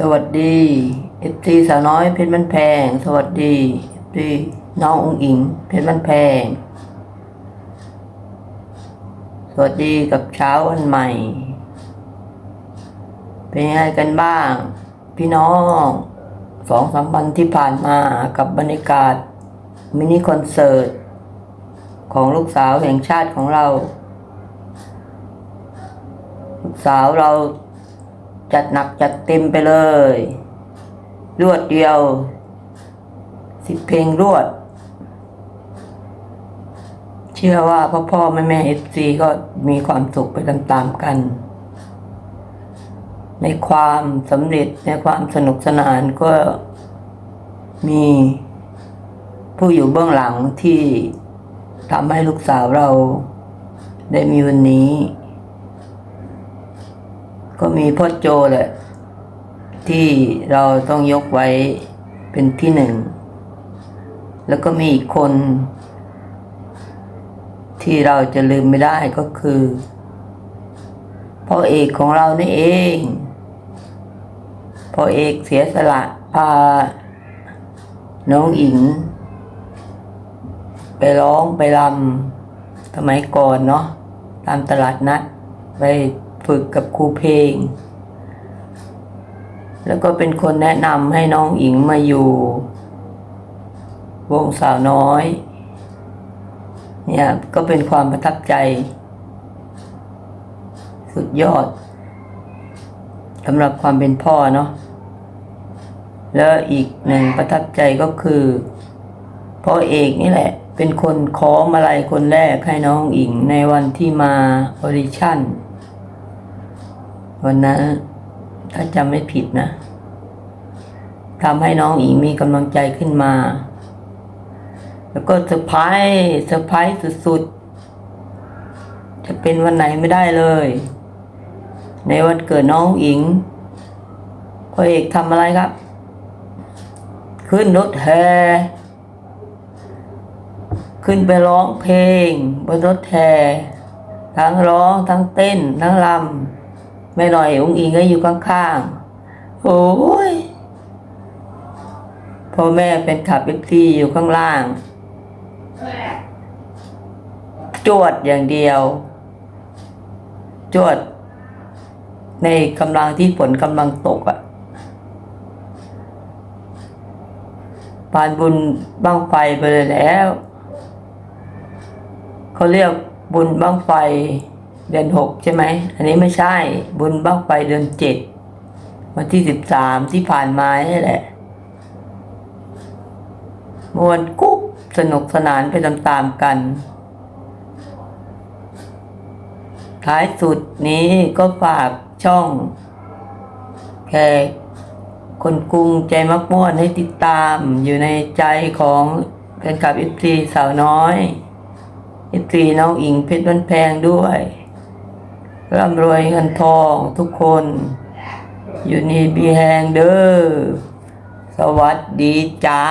สวัสดีเอฟซีสาวน้อยเพชรมันแพง สวัสดีเอฟซีน้ององค์อิงเพชรมันแพง สวัสดีกับเช้าวันใหม่ เป็นยังไงกันบ้าง พี่น้องสองสามวันที่ผ่านมากับบรรยากาศ มินิคอนเสิร์ต ของลูกสาวแห่งชาติของเรา ลูกสาวเรา จัดหนักจัดเต็มไปเลย รวดเดียวสิบเพลงรวด เชื่อว่าพ่อพ่อแม่แม่เอฟซีก็มีความสุขไปตามๆกัน ในความสำเร็จในความสนุกสนานก็มีผู้อยู่เบื้องหลังที่ทำให้ลูกสาวเราได้มีวันนี้ ก็มีพ่อโจแหละ ที่เราต้องยกไว้เป็นที่หนึ่ง แล้วก็มีอีกคน ที่เราจะลืมไม่ได้ก็คือพ่อเอกของเรานี่เองพ่อเอกเสียสละพาน้องอิง ไปร้องไปรำสมัยก่อนเนาะตามตลาดนัดไป ฝึกกับครูเพลง แล้วก็เป็นคนแนะนำให้น้องอิงมาอยู่ วงสาวน้อย เนี่ยก็เป็นความประทับใจ สุดยอดสำหรับความเป็นพ่อเนาะแล้วอีกหนึ่งประทับใจก็คือพ่อเอกนี่แหละ เป็นคนขอมาลัยคนแรกให้น้องอิงในวันที่มาออดิชั่น วันนั้นถ้าจำไม่ผิดนะทำให้น้องอิงมีกำลังใจขึ้นมา แล้วก็เซอร์ไพรส์เซอร์ไพรส์สุดๆ จะเป็นวันไหนไม่ได้เลย ในวันเกิดน้องอิงพ่อเอกทำอะไรครับ ขึ้นรถแห่ขึ้นไปร้องเพลงบนรถแห่ทั้งร้องทั้งเต้นทั้งรำ แม่หน่อยองค์อิงก็อยู่ข้างๆ โอ้ยพ่อแม่เป็นขับเอฟซีอยู่ข้างล่าง จวดอย่างเดียว จวด ในกำลังที่ฝนกำลังตกอะ่ะปานบุญบ้างไฟไปเลยแล้ว เขาเรียกบุญบ้างไฟ เดือนหกใช่ไหม อันนี้ไม่ใช่บุญบ้างไฟเดือนเจ็ดวันที่สิบสามที่ผ่านมานี่แหละมวนกุ๊บสนุกสนานไปตามๆกัน ท้ายสุดนี้ก็ฝากช่องแขกคนกรุงใจมักม่วนให้ติดตามอยู่ในใจของแฟนคลับอิฟซีสาวน้อยอิฟซีน้องอิงเพชรบ้านแพงด้วย ร่ำรวยเงินทองทุกคน อยู่นี่บีแหงเด้อ สวัสดีจ้า